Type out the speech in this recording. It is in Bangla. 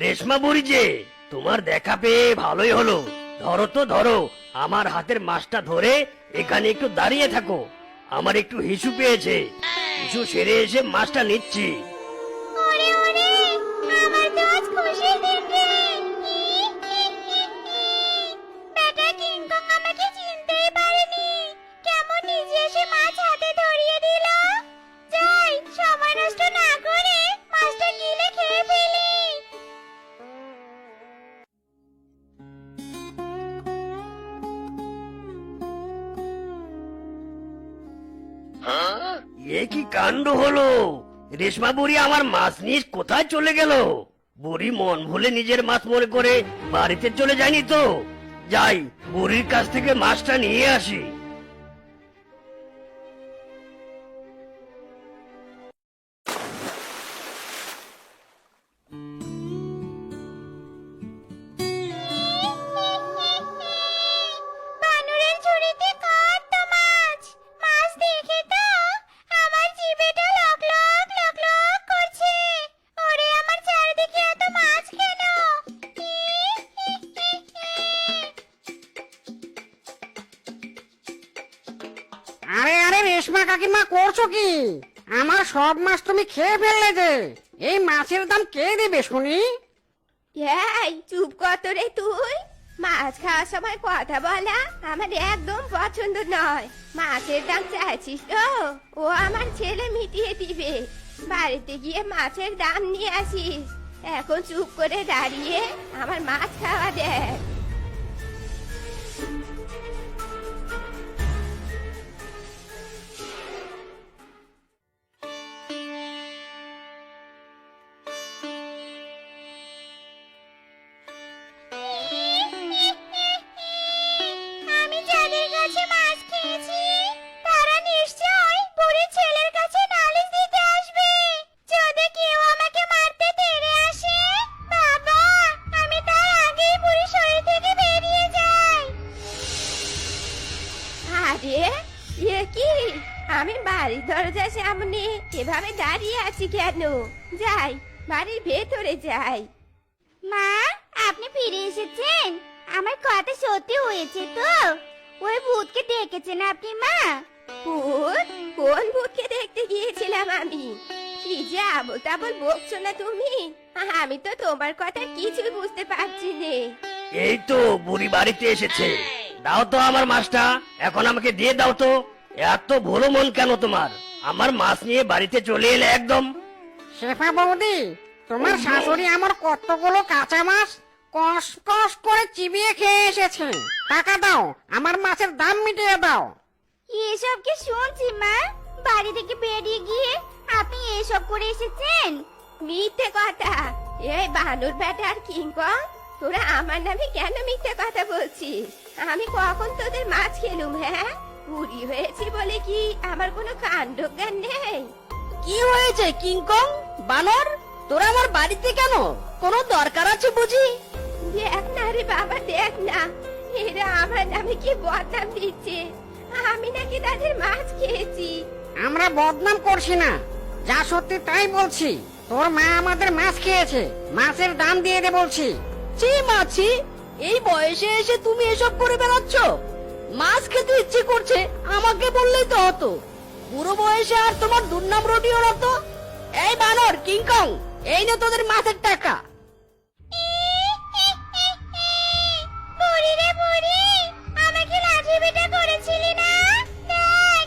রেশমা বুড়ি যে, তোমার দেখা পেয়ে ভালোই হলো। ধরো তো, ধরো, আমার হাতের মাছটা ধরে এখানে একটু দাঁড়িয়ে থাকো। আমার একটু হিসু পেয়েছে। হিসু সেরে এসে মাছটা নিচ্ছি। এ কি কাণ্ড হলো? রেশমা বুড়ি আমার মাছ নিয়ে কোথায় চলে গেল? বুড়ি মন ভুলে নিজের মাছ মনে করে বাড়িতে চলে যায়নি তো? যাই, বুড়ির কাছ থেকে মাছটা নিয়ে আসি। রেশমা কাকিমা করছ কি? আমার সব মাছ তুমি খেয়ে ফেললে যে। এই মাছের দাম কে দেবে শুনি? চুপ কত রে তুই। মাছ খাওয়ার সময় কথা বলা আমার একদম পছন্দ নয়। মাছের দাম চাইছিস তো? ও আমার ছেলে মিটিয়ে দিবে। বাড়িতে গিয়ে মাছের দাম নিয়ে আসিস। এখন চুপ করে দাঁড়িয়ে আমার মাছ খাওয়া দেখ। আমি বাড়ির দরজার সামনে এভাবে দাঁড়িয়ে আছি কেন? যাই বাড়ির ভেতরে যাই। মা আপনি ফিরে এসেছেন? আমার কথা সত্যি হয়েছে তো? ওই ভূতকে দেখেছেন আপনি মা? ভূত? কোন ভূতকে দেখতে গিয়েছিলাম আমি? কি যে আবল তাবল বকছো না তুমি? আমি তো তোমার কথা কিছুই বুঝতে পারছি নে। এই তো বুড়ি বাড়িতে এসেছে। দাও তো আমার মাছটা এখন আমাকে দিয়ে দাও তো। এত ভুলো মন কেন তোমার? আমার মাছ নিয়ে বাড়িতে চলে এলে একদম। শেফা বৌদি তোমার শাশুড়ি আমার কতগুলো কাঁচা মাছ কস কস করে চিবিয়ে খেয়ে এসেছে। টাকা দাও আমার মাছের দাম মিটিয়ে দাও। এসব কি শুনছি মা? বাড়ি থেকে বেরিয়ে গিয়ে আপনি এসব করে এসেছেন? মিথ্যে কথা। এই বানর বেটা আর কিংকং তোরা আমার নামে কেন মিথ্যে কথা বলছিস? আমি কখন তোদের মাছ খেলুম হ্যাঁ? বুড়ি হয়েছি বলে কি আমার কোনো কাণ্ড জ্ঞান নেই? কি হয়েছে কিংকং বানর? তোরা আমার বাড়িতে কেন? কোনো দরকার আছে বুঝি? দেখ না রে বাবা দেখ না। এরা আমার নামে কি বদনাম দিচ্ছে? আমি নাকি তাদের মাছ খেয়েছি। আমরা বদনাম করছি না। যা সত্যি তাই বলছি। তোর মা আমাদের মাছ খেয়েছে। মাছের দাম দিয়ে দে বলছি। ছি মাছি এই বয়সে এসে তুমি এসব করে বেড়াচ্ছ? মাছ খেতে ইচ্ছে করছে, আমাকে বললেই তো হতো। বুড়ো বয়সে আর তোমার দুর্নাম রুটিও রতো এই বানর কিংকং এই না তোদের মাছের টাকা।